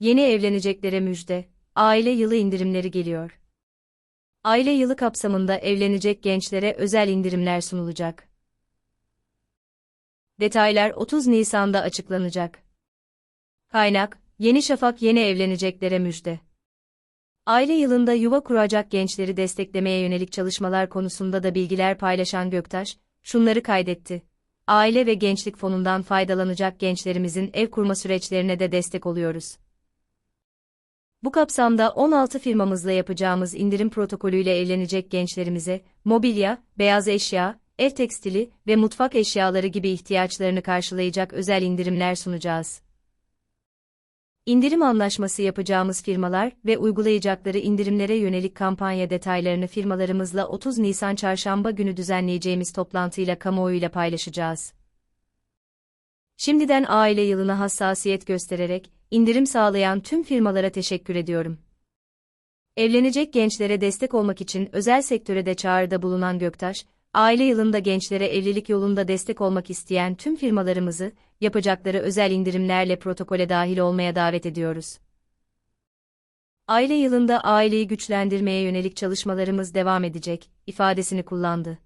Yeni evleneceklere müjde, aile yılı indirimleri geliyor. Aile yılı kapsamında evlenecek gençlere özel indirimler sunulacak. Detaylar 30 Nisan'da açıklanacak. Kaynak, Yeni Şafak yeni evleneceklere müjde. Aile yılında yuva kuracak gençleri desteklemeye yönelik çalışmalar konusunda da bilgiler paylaşan Göktaş, şunları kaydetti. Aile ve Gençlik Fonu'ndan faydalanacak gençlerimizin ev kurma süreçlerine de destek oluyoruz. Bu kapsamda 16 firmamızla yapacağımız indirim protokolüyle evlenecek gençlerimize, mobilya, beyaz eşya, ev tekstili ve mutfak eşyaları gibi ihtiyaçlarını karşılayacak özel indirimler sunacağız. İndirim anlaşması yapacağımız firmalar ve uygulayacakları indirimlere yönelik kampanya detaylarını firmalarımızla 30 Nisan Çarşamba günü düzenleyeceğimiz toplantıyla kamuoyuyla paylaşacağız. Şimdiden aile yılına hassasiyet göstererek, indirim sağlayan tüm firmalara teşekkür ediyorum. Evlenecek gençlere destek olmak için özel sektöre de çağrıda bulunan Göktaş, aile yılında gençlere evlilik yolunda destek olmak isteyen tüm firmalarımızı, yapacakları özel indirimlerle protokole dahil olmaya davet ediyoruz. Aile yılında aileyi güçlendirmeye yönelik çalışmalarımız devam edecek, ifadesini kullandı.